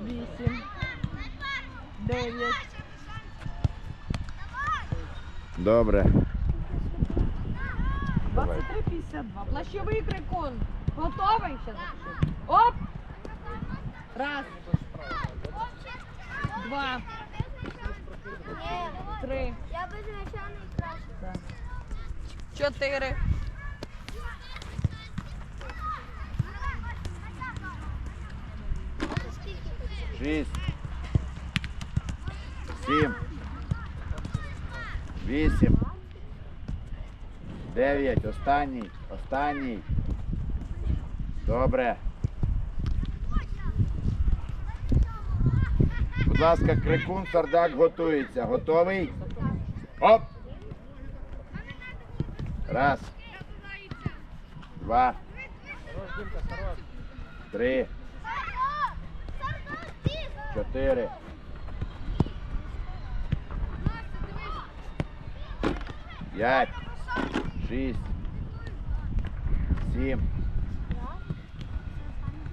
вісім, дев'ять, Добре. 23-52. Плащовий крикун. Готовий? Ще. Оп! Раз. Два. Три. Я м'яча найкраще. Чотири. Шість. Сім. Вісім. Дев'ять. Останній. Останній. Добре. Будь ласка, крикун, сардак готується. Готовий? Оп! Раз. Два. Три. Чотири. П'ять. Шість. Сім.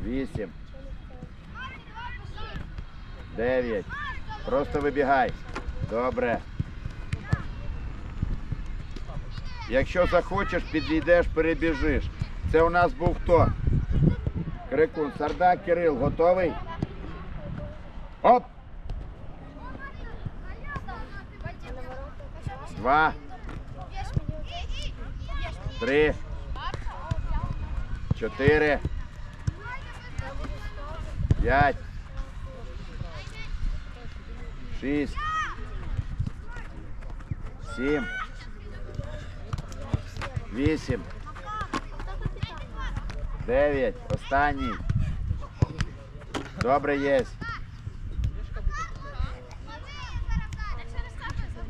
Вісім. Дев'ять. Просто вибігай. Добре. Якщо захочеш, підійдеш, перебіжиш. Це у нас був хто? Крикун. Сардак Кирил, готовий? Оп! Два, три, чотири, п'ять, шість, сім, вісім, дев'ять, останній. Добре єсть.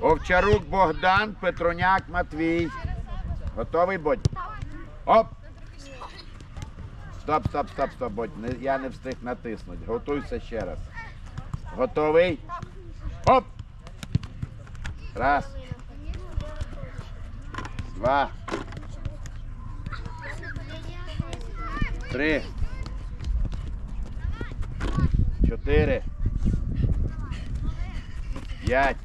Овчарук Богдан, Петроняк Матвій. Готовий будь? Оп! Стоп, стоп, стоп, стоп, будь. Не- Я не встиг натиснути. Готуйся ще раз. Готовий? Оп! Раз. Два. Три. Чотири. П'ять.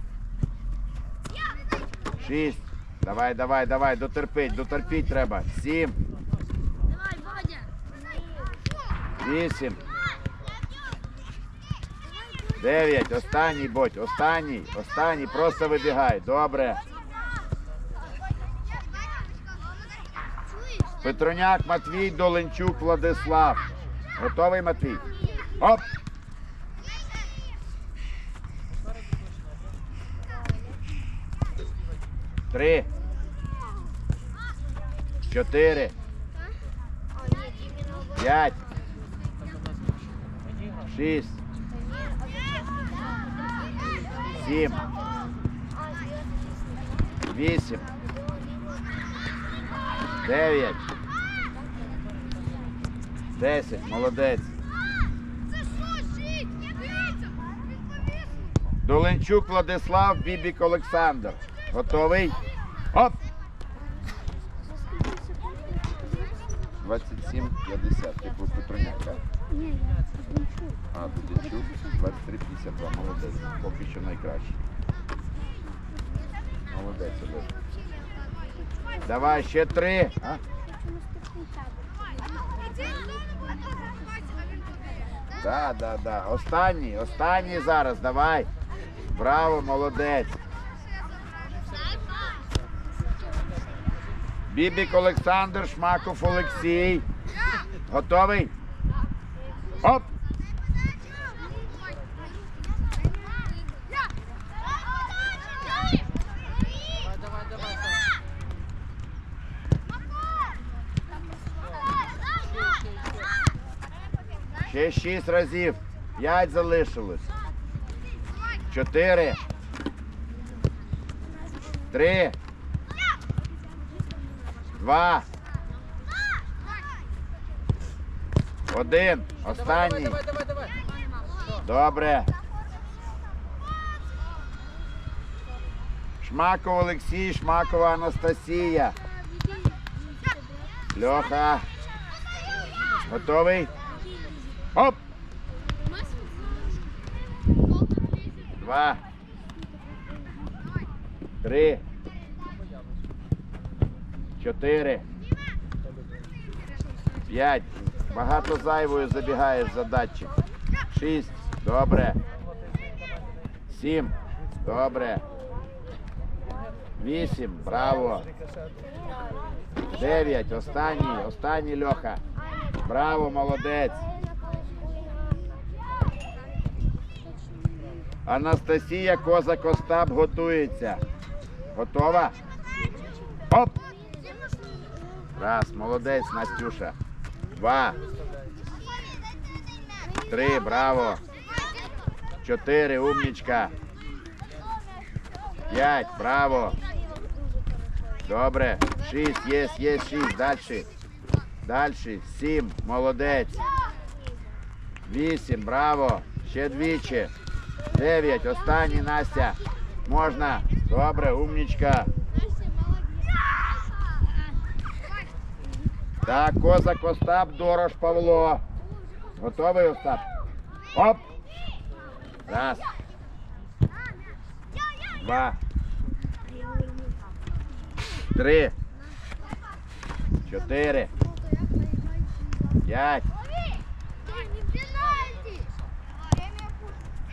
Шість. Давай, давай, давай, дотерпіть, дотерпіть треба. Сім. Давай, Бодя. Вісім. Дев'ять. Останній будь. Останній. Останній. Просто вибігай. Добре. Петроняк Матвій, Доленчук, Владислав. Готовий Матвій? Оп! Три. Чотири. П'ять. Шість. Сім. Вісім. Дев'ять. Десять. Молодець. Доленчук Владислав, Бібік Олександр. Готовий? Оп! 27, 50. Типу Петроняк, так? Ні. А, Дуденчук, 23, 52. Молодець. Поки що найкраще. Молодець, Олег. Давай, ще три. А? Да, да, да. Останній, останній зараз, давай. Браво, молодець. Бібік Олександр, Шмаков Олексій. Готовий? Оп! Ще шість разів. П'ять залишилось. Чотири. Три. Два. Один. Останній. Давай, давай, давай. Добре. Шмаков Олексій, Шмакова Анастасія. Льоха. Готовий? Оп! Два. Три. Чотири. П'ять. Багато зайвою забігає за датчик. Шість. Добре. Сім. Добре. Вісім. Браво. Дев'ять. Останній. Останній Льоха. Браво, молодець. Анастасія Козак Остап готується. Готова? Оп! Раз, молодець, Настюша. Два. Три, браво. Чотири, умнічка. П'ять, браво. Добре. Шість, є, є, шість. Дальше. Дальше. Сім, молодець. Вісім, браво. Ще двічі. Дев'ять, останній, Настя. Можна. Добре, умнічка. Так, козак Остап, Дорош Павло. Готовий Остап? Оп! Раз. Два. Три. Чотири. П'ять.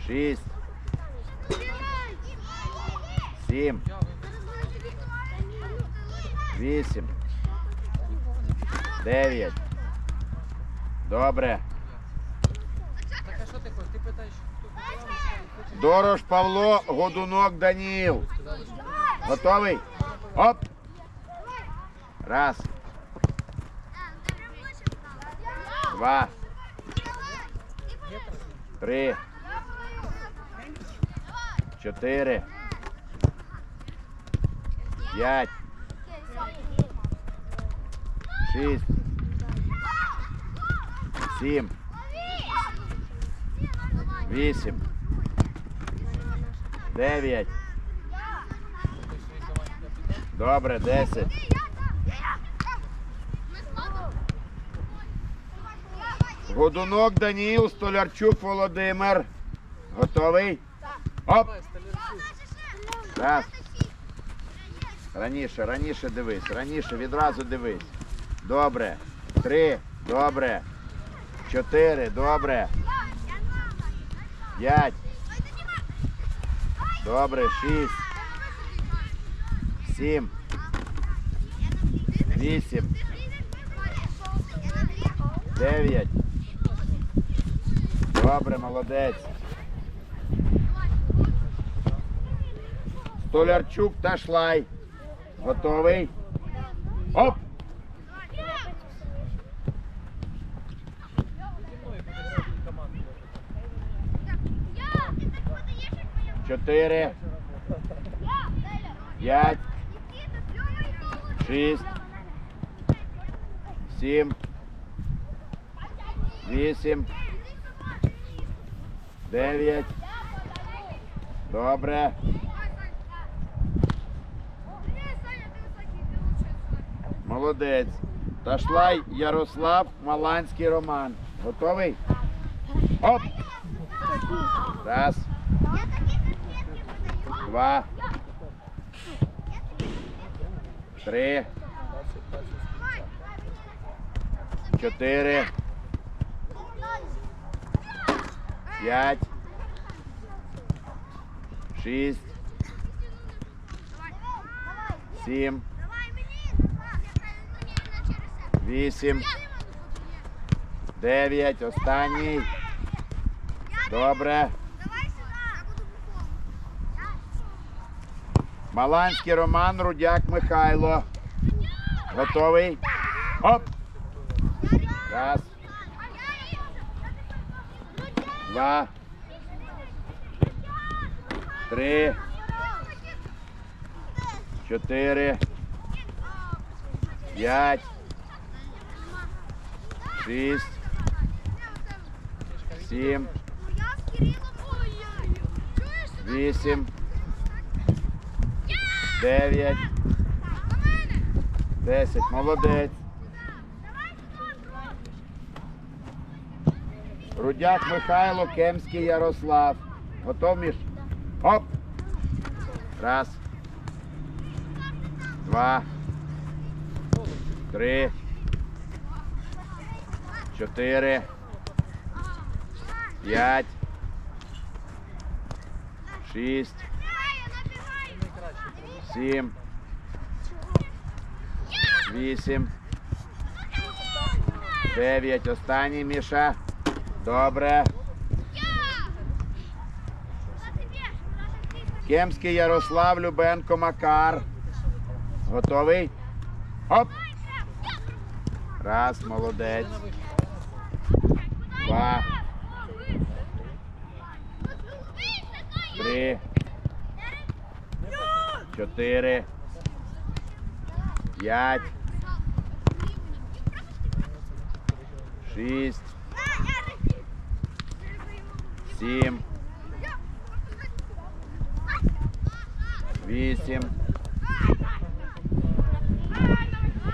Шість. Сім. Вісім. Дев'ять. Добре. Так а що ти хочеш? Ти питаєш, хто програми Павло, Годунок Даніїл. Готовий? Оп! Раз. Два. Три. Чотири. П'ять. Шість. Сім. Вісім. Дев'ять. Добре, десять. Годунок Даніїл, Столярчук Володимир. Готовий? Оп! Раз. Раніше, раніше дивись, раніше, відразу дивись. Добре. Три. Добре. Чотири. Добре. П'ять. Добре. Шість. Сім. Вісім. Дев'ять. Добре, молодець. Столярчук та шлай. Готовий? Оп! Чотири. П'ять. Шість. Сім. Вісім. Дев'ять. Добре. Молодець. Ташлай Ярослав Маланський Роман. Готовий? Оп! Раз. Два. Три. Чотири. П'ять. Шість. Сім. Вісім. Дев'ять. Останній. Добре. Маланський Роман, Рудяк Михайло. Готовий? Оп! Раз. Два. Три. Чотири. П'ять. Шість. Сім. Вісім. Дев'ять. Десять. Молодець. Рудяк Михайло, Кемський Ярослав. Готов, Міш? Оп. Раз. Два. Три. Чотири. П'ять. Шість. Сім. Вісім. Дев'ять. Останній Міша. Добре. Кемський Ярослав Любенко Макар. Готовий? Оп! Раз, молодець. Два. Три. Чотири. П'ять. Шість. Сім. Вісім.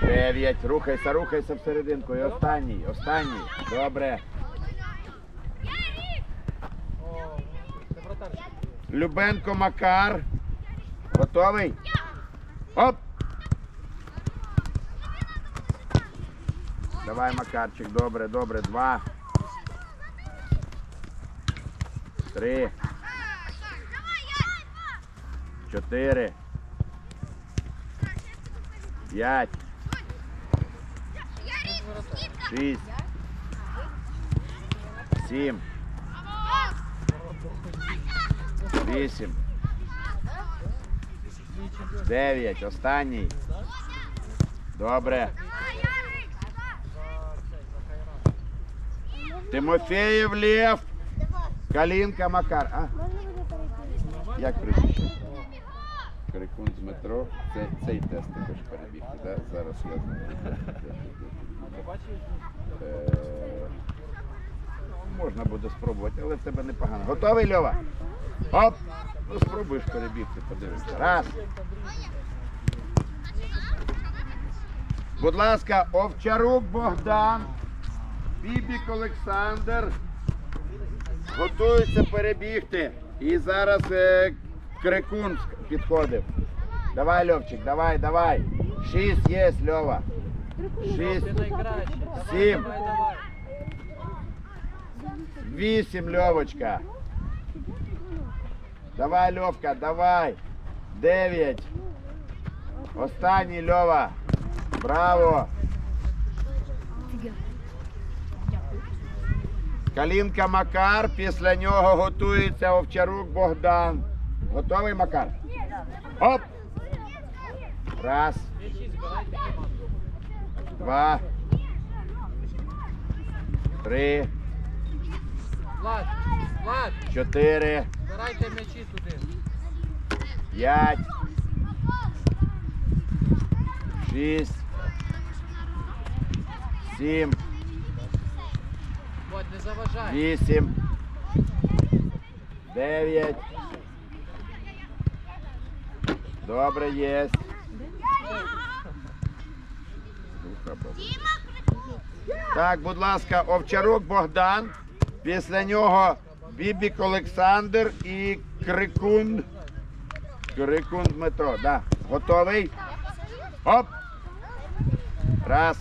Дев'ять. Рухайся, рухайся всерединку. І останній, останній. Добре. Любенко Макар. Готовий? Оп! Давай, Макарчик, добре, добре. Два. Три. Чотири. П'ять. Шість. Сім. Вісім. Дев'ять. Останній. Добре. Тимофеєв Лев. Калінка Макар. А? Як прізвище? Крикун з метро. Це, цей тест ти хочеш перебігти, да? Зараз я знаю. Е, Можна буде спробувати, але в тебе непогано. Готовий, Льова? Оп! Ну спробуєш перебігти, подивишся. Раз. Будь ласка, Овчарук Богдан, Бібік Олександр. Готуються перебігти. І зараз е, Крикун підходив. Давай, Льовчик, давай, давай. Шість є, Льова. Шість. Сім. Вісім, Льовочка. Давай, Льовка, давай. Дев'ять. Останній Льова. Браво. Калінка Макар, після нього готується Овчарук Богдан. Готовий Макар? Оп! Раз, два, три, Влад, Влад, чотири, збирайте м'ячі туди. п'ять, шість, сім, Влад, не заважай. вісім, дев'ять. Добре, є. Так, будь ласка, Овчарук Богдан. Після нього Бібік Олександр і Крикун. Крикун Дмитро. Да. Готовий? Оп! Раз.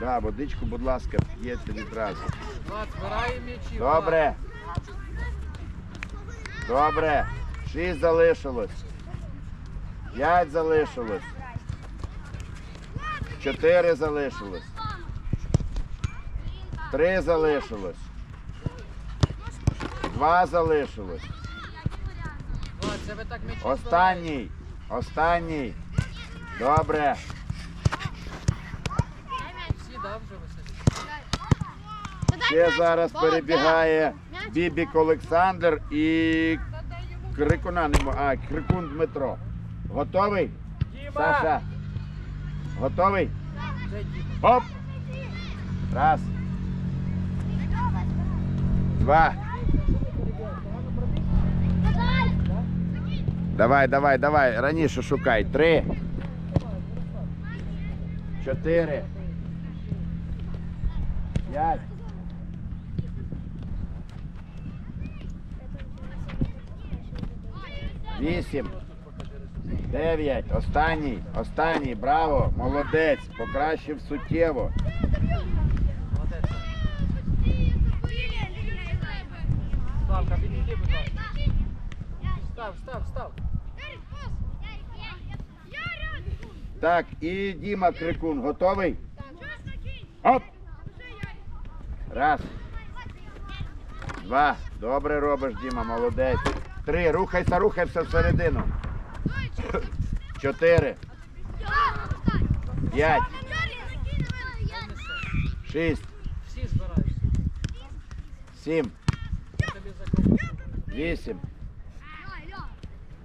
Да, водичку, будь ласка, п'єте відразу. Добре. Добре. Шість залишилось. П'ять залишилось. Чотири залишилось. Три залишилось. Два залишилось. Останній. Останній. Добре. Ще зараз перебігає Бібік Олександр і Крикуна нема. А, Крикун Дмитро. Готовий? Саша. Готовий? Оп! Раз. Два. Давай, давай, давай. Раніше шукай. Три. Чотири. П'ять. Вісім. Дев'ять. Останній. Останній. Браво. Молодець. Покращив суттєво. Молодець. Славка, підійди, будь ласка. Став, став, став. Так, і Діма Крикун. Готовий? Оп! Раз. Два. Добре робиш, Діма, молодець. Три. Рухайся, рухайся всередину. Чотири. П'ять. Шість. Сім. Вісім.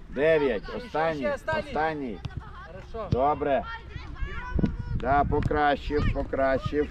Дев'ять. Останній. Останній. Добре. Да, покращив, покращив.